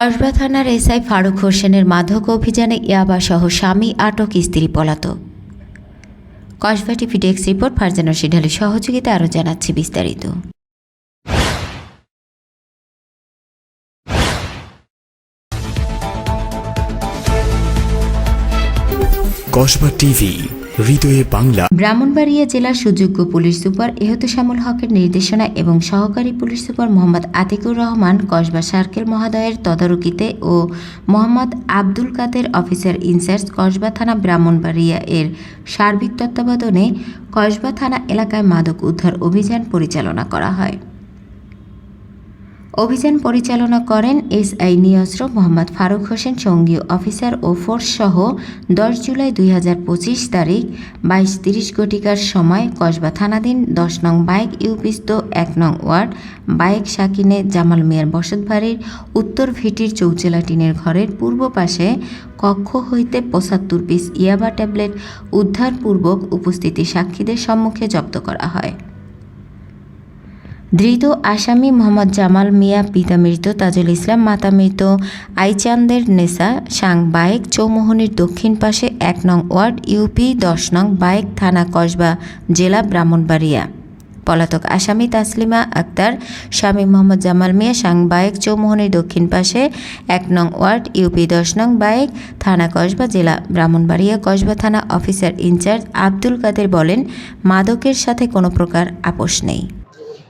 কসবা থানার এসআই ফারুক হোসেনের মাদক অভিযানে ইয়াবা সহ স্বামী আটক স্ত্রী পলাতক। Kasba TV desk report, Farzana সিডালের সহযোগিতা আরও জানাচ্ছি বিস্তারিত। কসবা টিভি হৃদয়ে বাংলা। ব্রাহ্মণবাড়িয়া জেলার সুযোগ্য পুলিশ সুপার এহতেশামুল হকের নির্দেশনা এবং সহকারী police super Mohammad Atikur Rahman, Kasba circle মহোদয়ের তদারকিতে ও Mohammad Abdul Kader officer in charge Kasba থানা ব্রাহ্মণবাড়িয়া এর সার্বিক তত্ত্বাবধানে কসবা থানা এলাকায় মাদক উদ্ধার অভিযান পরিচালনা করা হয়। অভিযান পরিচালনা করেন এসআই নিয়স্র মোহাম্মদ ফারুক হোসেন সঙ্গীয় অফিসার ও ফোর্স সহ দশ জুলাই দুই হাজার পঁচিশ তারিখ বাইশ তিরিশ ঘটিকার সময় কসবা থানাধীন দশ নং বাইক ইউপিস্ত এক নং ওয়ার্ড বাইক সাকিনে জামাল মিয়ার বসতবাড়ির উত্তর ভিটির চৌচেলা টিনের ঘরের পূর্ব পাশে কক্ষ হইতে পঁচাত্তর পিস ইয়াবা ট্যাবলেট উদ্ধারপূর্বক উপস্থিতি সাক্ষীদের সম্মুখে জব্দ করা হয়। ধৃত আসামি মোহাম্মদ জামাল মিয়া, পিতা মৃত তাজুল ইসলাম, মাতা মৃত আইচান্দের নেসা, সাং বায়েক চৌমোহনীর দক্ষিণ পাশে এক নং ওয়ার্ড, ইউপি দশ নং বাইক থানা কসবা, জেলা ব্রাহ্মণবাড়িয়া। পলাতক আসামি তাসলিমা আক্তার, স্বামী মোহাম্মদ জামাল মিয়া, সাং বায়েক চৌমোহনীর দক্ষিণ পাশে এক নং ওয়ার্ড, ইউপি দশ নং বাইক থানা কসবা, জেলা ব্রাহ্মণবাড়িয়া কসবা থানা অফিসার ইনচার্জ আব্দুল কাদের বলেন, মাদকের সাথে কোনো প্রকার আপোষ নেই।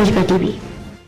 অলকা টিভি।